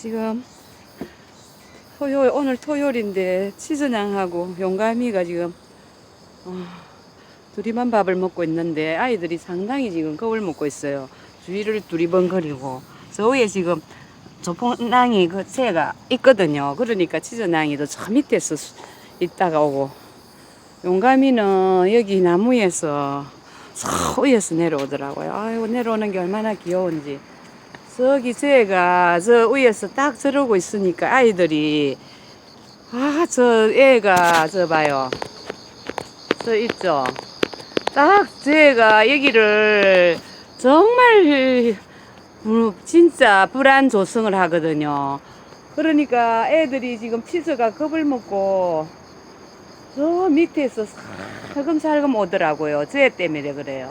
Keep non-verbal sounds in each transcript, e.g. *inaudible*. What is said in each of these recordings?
지금 토요일 오늘 토요일인데 치즈냥하고 용감이가 지금 어, 둘이만 밥을 먹고 있는데 아이들이 상당히 지금 겁을 먹고 있어요. 주위를 두리번거리고 저 위에 지금 조폭낭이 그 새가 있거든요. 그러니까 치즈냥이도 저 밑에서 수- 있다가 오고 용감이는 여기 나무에서 저 위에서 내려오더라고요. 아이고 내려오는 게 얼마나 귀여운지. 저기 새가 저 위에서 딱 저러고 있으니까 아이들이 아 저 애가 저 봐요. 저 있죠. 딱 제가 여기를 정말 음, 진짜 불안 조성을 하거든요. 그러니까 애들이 지금 치즈가 겁을 먹고 저 밑에서 살금살금 오더라고요. 쟤 때문에 그래요.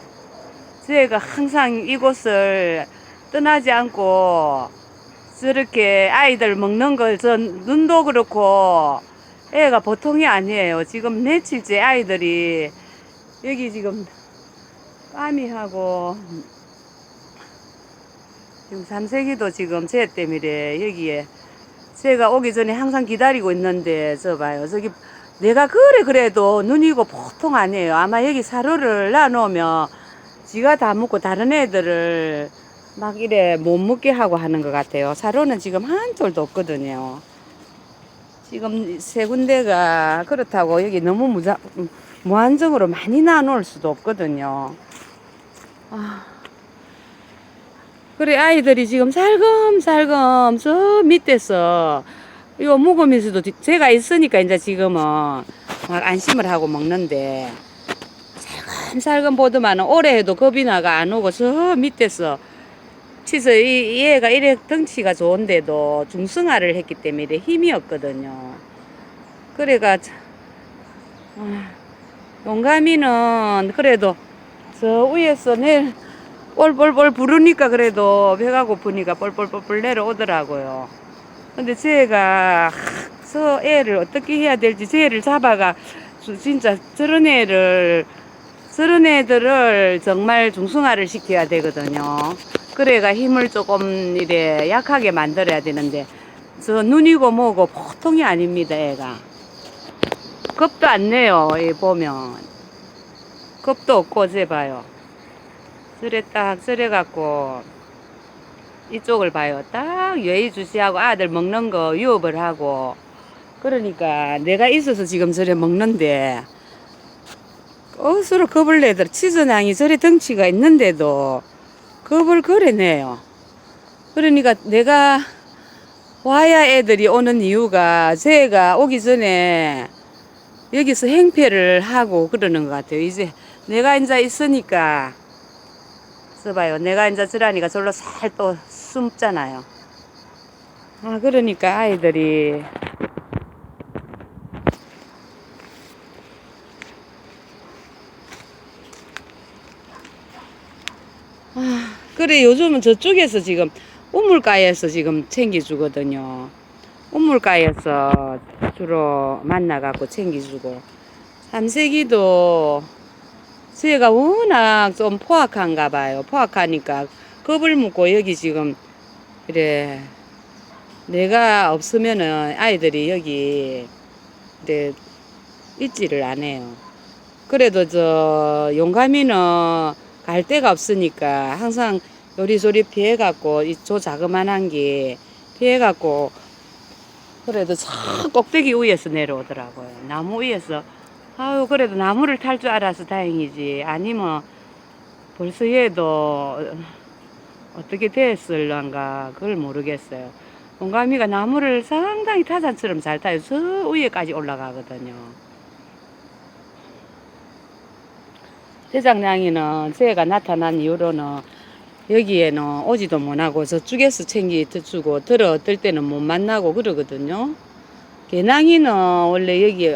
쟤가 항상 이곳을 떠나지 않고 저렇게 아이들 먹는 걸저 눈도 그렇고 애가 보통이 아니에요. 지금 며칠째 아이들이 여기 지금 까미하고 지금 삼색이도 지금 쟤 때문에 여기에 제가 오기 전에 항상 기다리고 있는데 저 봐요. 저기 내가 그래 그래도 눈이고 보통 아니에요. 아마 여기 사료를 놔놓으면 지가 다 먹고 다른 애들을 막 이래 못 먹게 하고 하는 것 같아요. 사료는 지금 한 톨도 없거든요. 지금 세 군데가 그렇다고 여기 너무 무자, 음, 무한정으로 많이 나눠올 수도 없거든요. 아. 그래 아이들이 지금 살금살금 저 밑에서 이거 먹으면서도 뒤- 제가 있으니까 이제 지금은 막 안심을 하고 먹는데 살금살금 보더만은 올해에도 겁이 나가 안 오고 저 밑에서 치서 이, 이 애가 이래 덩치가 좋은데도 중성화를 했기 때문에 힘이 없거든요. 그래가 참, 아, 용감이는 그래도 저 위에서 내 뻘뻘뻘 부르니까 그래도 배가 고프니까 뻘뻘뻘뻘 내려오더라고요. 근데 제가 저 애를 어떻게 해야 될지 저 애를 잡아가 주- 진짜 저런 애를 저런 애들을 정말 중성화를 시켜야 되거든요. 그래가 힘을 조금 이래 약하게 만들어야 되는데 저 눈이고 뭐고 보통이 아닙니다 애가. 겁도 안 내요 이 보면. 겁도 없고 제 봐요. 저래 딱 저래 갖고 이쪽을 봐요. 딱 예의주시하고 아들 먹는 거 유업을 하고. 그러니까 내가 있어서 지금 저래 먹는데 억수로 겁을 내더라. 치즈낭이 저래 덩치가 있는데도 겁을 그래내요. 그러니까 내가 와야 애들이 오는 이유가 제가 오기 전에 여기서 행패를 하고 그러는 것 같아요. 이제 내가 이제 있으니까 써봐요. 내가 이제 저라니까 절로 살 또 숨잖아요. 아 그러니까 아이들이 아, 그래 요즘은 저쪽에서 지금 우물가에서 지금 챙겨주거든요. 우물가에서 주로 만나갖고 챙겨주고 삼색이도 저희가 워낙 좀 포악한가 봐요. 포악하니까 겁을 먹고 여기 지금 그래 내가 없으면은 아이들이 여기 그래 있지를 않아요. 그래도 저 용감이는 갈 데가 없으니까 항상 요리조리 피해갖고 이 조 자그만한 게 피해갖고 그래도 저 꼭대기 위에서 내려오더라고요. 나무 위에서 아유 그래도 나무를 탈 줄 알아서 다행이지 아니면 벌써 얘도 어떻게 됐을란가 그걸 모르겠어요. 용감이가 나무를 상당히 타잔처럼 잘 타요. 저 위에까지 올라가거든요. 대장량이는 새가 나타난 이후로는 여기에는 오지도 못하고 저쪽에서 챙기 주고 들어 어떨 때는 못 만나고 그러거든요. 개낭이는 원래 여기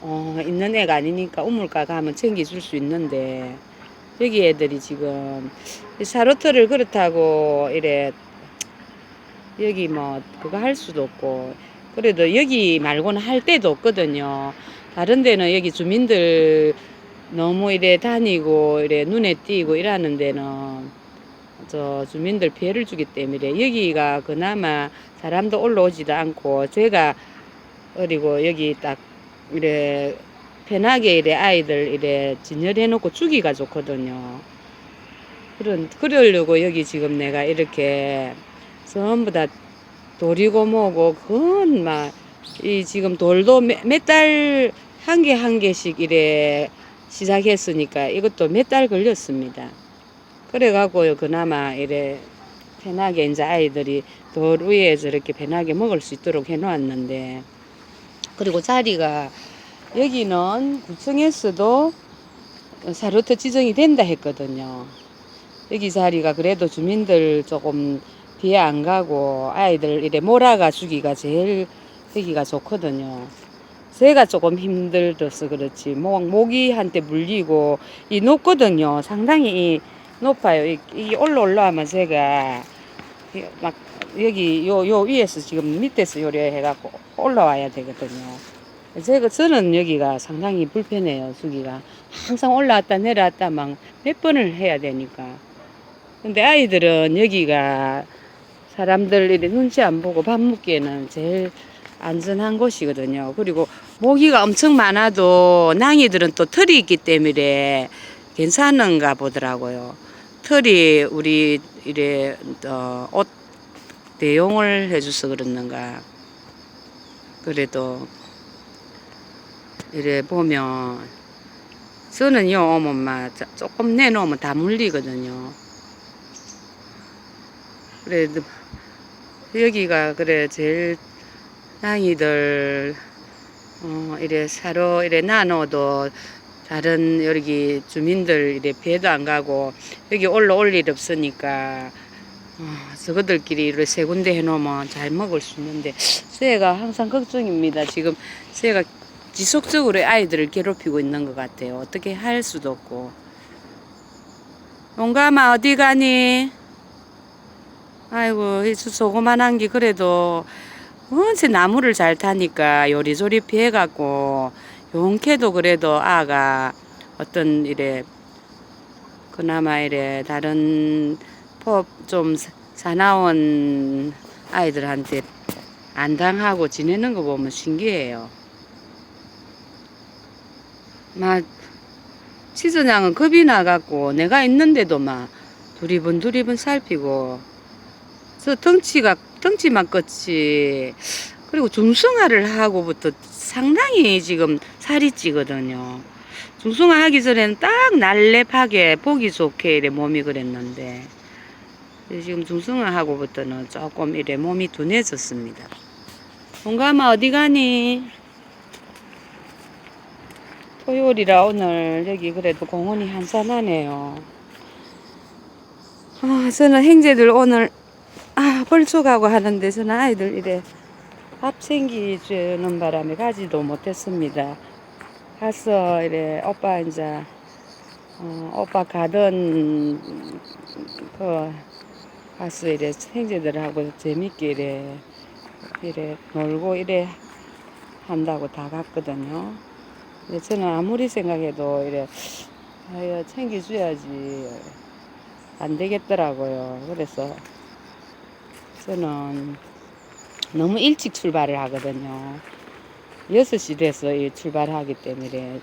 어, 있는 애가 아니니까 우물가 가면 챙겨줄 수 있는데 여기 애들이 지금 이 사로트를 그렇다고 이래 여기 뭐 그거 할 수도 없고 그래도 여기 말고는 할 데도 없거든요. 다른 데는 여기 주민들 너무 이래 다니고 이래 눈에 띄고 이러는 데는 저 주민들 피해를 주기 때문에 여기가 그나마 사람도 올라오지도 않고 제가 어리고 여기 딱 이래 편하게 이래 아이들 이래 진열해 놓고 주기가 좋거든요. 그런 그러려고 여기 지금 내가 이렇게 전부 다 돌이고 뭐고 그건 막 이 지금 돌도 몇 달한 개한 개씩 이래 시작했으니까 이것도 몇 달 걸렸습니다. 그래갖고요 그나마 이래 편하게 이제 아이들이 돌 위에 저렇게 편하게 먹을 수 있도록 해놓았는데 그리고 자리가 여기는 구청에서도 사료터 지정이 된다 했거든요. 여기 자리가 그래도 주민들 조금 비에 안 가고 아이들 이래 몰아가 주기가 제일 여기가 좋거든요. 제가 조금 힘들어서 그렇지 목, 모기한테 물리고 이 높거든요. 상당히 이 높아요. 이, 이 올라 올라가면 제가 이막 여기 요 요 위에서 지금 밑에서 요래 해갖고 올라와야 되거든요. 제가 저는 여기가 상당히 불편해요. 수기가 항상 올라왔다 내려왔다 막 몇 번을 해야 되니까. 근데 아이들은 여기가 사람들 눈치 안 보고 밥 먹기에는 제일 안전한 곳이거든요. 그리고 모기가 엄청 많아도 낭이들은 또 털이 있기 때문에 괜찮은가 보더라고요. 털이 우리 이래 어, 옷 대용을 해줘서 그렇는가. 그래도 이래 보면 저는요 막 조금 내놓으면 다 물리거든요. 그래도 여기가 그래 제일 낭이들 어 이래 사로 이래 나눠도 다른 여기 주민들 이래 배도 안 가고 여기 올라올 일 없으니까 어, 저거들끼리 이렇게 세 군데 해놓으면 잘 먹을 수 있는데 새가 항상 걱정입니다. 지금 새가 지속적으로 아이들을 괴롭히고 있는 것 같아요. 어떻게 할 수도 없고. 용감아 어디 가니? 아이고 이 조그만한 게 그래도 언제 나무를 잘 타니까 요리조리 피해갖고 용케도 그래도 아가 어떤 이래 그나마 이래 다른 법좀 사나운 아이들한테 안 당하고 지내는 거 보면 신기해요. 막 치즈냥은 겁이 나갖고 내가 있는데도 막 두리번 두리번 살피고 저 덩치가 덩치만 컸지 그리고 중성화를 하고부터 상당히 지금 살이 찌거든요. 중성화 하기 전에는 딱 날렵하게 보기 좋게 이래 몸이 그랬는데 지금 중성화 하고부터는 조금 이래 몸이 둔해졌습니다. 동감아 어디 가니? 토요일이라 오늘 여기 그래도 공원이 한산하네요. 아, 저는 행제들 오늘 아, 벌초 가고 하는데 저는 아이들 이래 밥 챙기주는 바람에 가지도 못했습니다. 가서 이래 오빠 이제 어, 오빠 가던 그 가서 이래 형제들하고 재밌게 이래 이래 놀고 이래 한다고 다 갔거든요. 근데 저는 아무리 생각해도 이래 챙겨줘야지 안 되겠더라고요. 그래서 저는 너무 일찍 출발을 하거든요. 6시 돼서 이 출발하기 때문에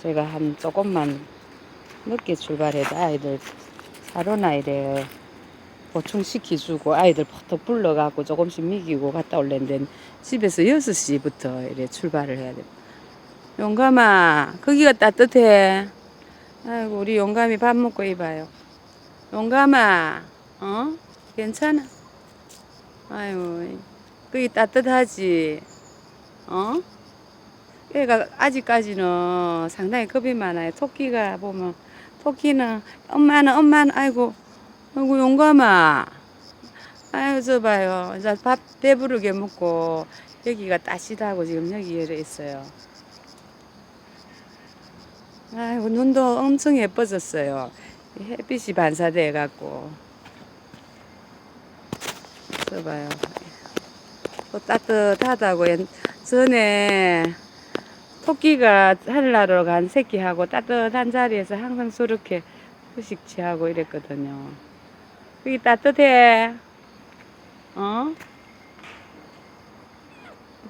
제가 한 조금만 늦게 출발해도 아이들 사로나 이래 보충시켜주고 아이들 포톡 불러갖고 조금씩 미기고 갔다 올랜데 집에서 6시부터 이래 출발을 해야 돼. 용감아, 거기가 따뜻해. 아이고, 우리 용감이 밥 먹고 입어요. 용감아, 어? 괜찮아? 아이고, 거기 따뜻하지? 어? 얘가 아직까지는 상당히 겁이 많아요. 토끼가 보면, 토끼는, 엄마는, 엄마는, 아이고, 아이고, 용감아. 아이고, 저 봐요. 밥 배부르게 먹고, 여기가 따시다고 지금 여기 열에 있어요. 아이고, 눈도 엄청 예뻐졌어요. 이 햇빛이 반사돼 갖고. 저 봐요. 또 따뜻하다고 옛- 전에 토끼가 하늘나라로 간 새끼하고 따뜻한 자리에서 항상 저렇게 휴식 취하고 이랬거든요. 여기 따뜻해. 어?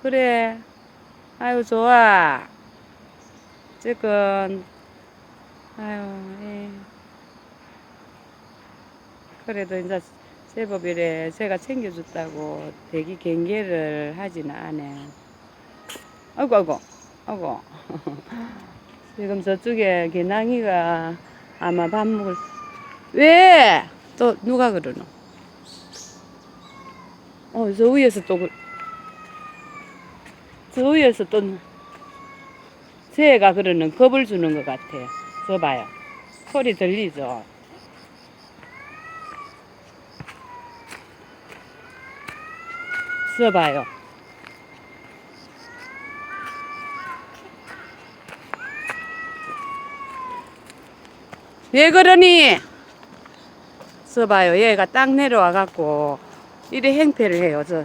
그래. 아유, 좋아. 지금, 아유, 예. 그래도 이제 제법 이래 제가 챙겨줬다고 대기 경계를 하지는 않네. 아이고, 아이고, 아이고. *laughs* 지금 저쪽에 개낭이가 아마 밥 먹을, 왜? 또 누가 그러노? 어, 저 위에서 또, 그- 저 위에서 또, 새가 그러는 겁을 주는 것 같아. 저 봐요. 소리 들리죠? 저 봐요. 왜 그러니? 저 봐요. 얘가 딱 내려와 갖고 이래 행패를 해요. 저,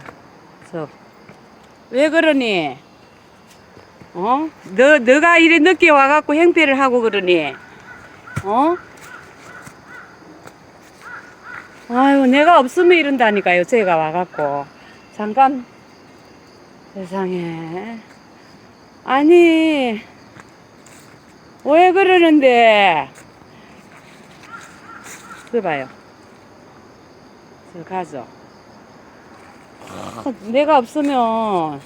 저. 왜 그러니? 어? 너, 너가 이래 늦게 와 갖고 행패를 하고 그러니? 어? 아유, 내가 없으면 이런다니까요. 제가 와 갖고. 잠깐. 세상에. 아니, 왜 그러는데? 저 봐요. 저 가죠. 아, 내가 없으면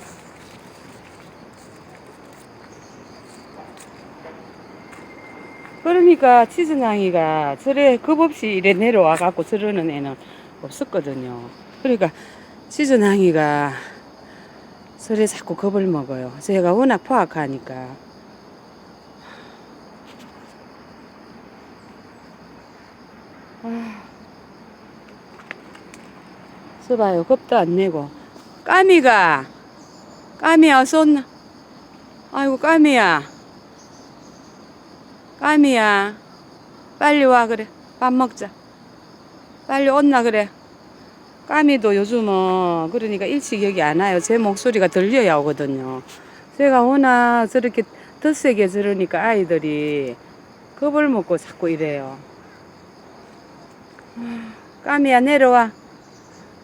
그러니까 치즈낭이가 저래 겁없이 이래 내려와 갖고 저러는 애는 없었거든요. 그러니까 치즈낭이가 저래 자꾸 겁을 먹어요. 제가 워낙 포악하니까. 아. 써봐요. 겁도 안 내고. 까미가, 까미야, 쏜나? 아이고, 까미야. 까미야. 빨리 와, 그래. 밥 먹자. 빨리 온나, 그래. 까미도 요즘은, 그러니까 일찍 여기 안 와요. 제 목소리가 들려야 오거든요. 제가 워낙 저렇게 덧세게 저러니까 아이들이 겁을 먹고 자꾸 이래요. 까미야, 내려와.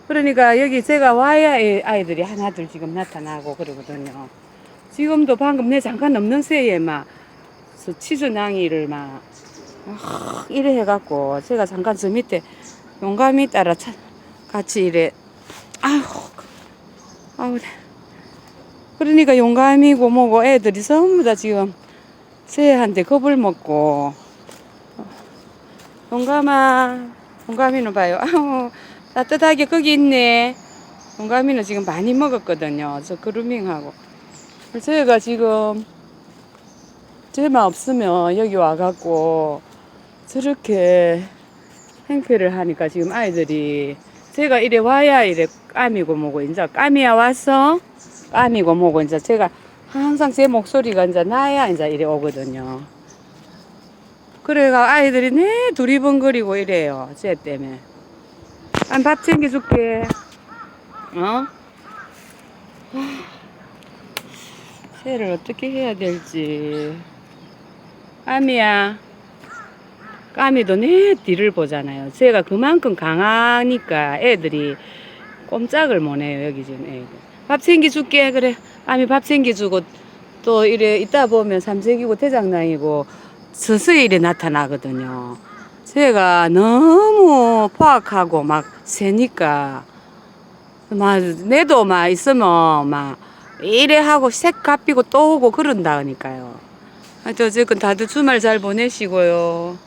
그러니까 여기 제가 와야 이 아이들이 하나둘 지금 나타나고 그러거든요. 지금도 방금 내 잠깐 넘는 새에 막저 치즈낭이를 막 아, 이래 해갖고 제가 잠깐 저 밑에 용감이 따라 차, 같이 이래 아유 아우 그러니까 용감이고 뭐고 애들이 전부 다 지금 새한테 겁을 먹고 용감아 용감이는 봐요 아우 따뜻하게 거기 있네. 동감이는 지금 많이 먹었거든요. 저 그루밍하고. 저희가 지금 쟤만 없으면 여기 와갖고 저렇게 행패를 하니까 지금 아이들이 제가 이래 와야 이래 까미고 뭐고 이제 까미야 왔어? 까미고 뭐고 이제 제가 항상 제 목소리가 이제 나야 이제 이래 오거든요. 그래가 아이들이 네 두리번거리고 이래요. 쟤 때문에. 안 밥 챙겨줄게. 어? 새를 어떻게 해야 될지. 까미야. 까미도 내 뒤를 보잖아요. 새가 그만큼 강하니까 애들이 꼼짝을 못 해요. 여기 지금 애들. 밥 챙겨줄게. 그래. 까미 밥 챙겨주고 또 이래 있다 보면 삼색이고 대장낭이고 서서히 이래 나타나거든요. 새가 너무 포악하고 막 새니까 막 내도 막 있으면 막 이래 하고 색 갚이고 또 오고 그런다니까요. 하여튼 어쨌건 다들 주말 잘 보내시고요.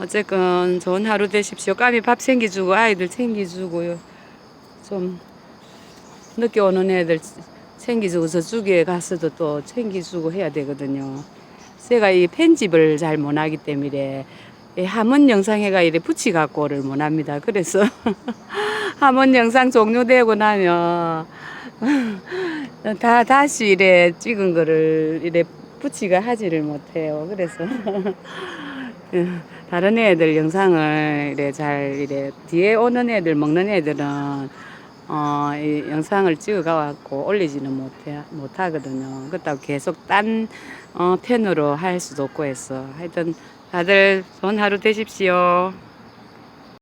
어쨌건 좋은 하루 되십시오. 까미 밥 챙겨주고 아이들 챙겨주고요. 좀 늦게 오는 애들 챙겨주고 저쪽에 가서도 또 챙겨주고 해야 되거든요. 제가 이 편집을 잘 못하기 때문에 이 함은 영상에가 이래 붙이갖고를 못합니다. 그래서 *laughs* 함은 영상 종료되고 나면 다 다시 이래 찍은 거를 이래 붙이가 하지를 못해요. 그래서 *laughs* 다른 애들 영상을 이래 잘 이래 뒤에 오는 애들 먹는 애들은 어, 이 영상을 찍어가 갖고 올리지는 못해 못 하거든요. 그렇다고 계속 딴 어, 펜으로 할 수도 없고 해서 하여튼 다들 좋은 하루 되십시오.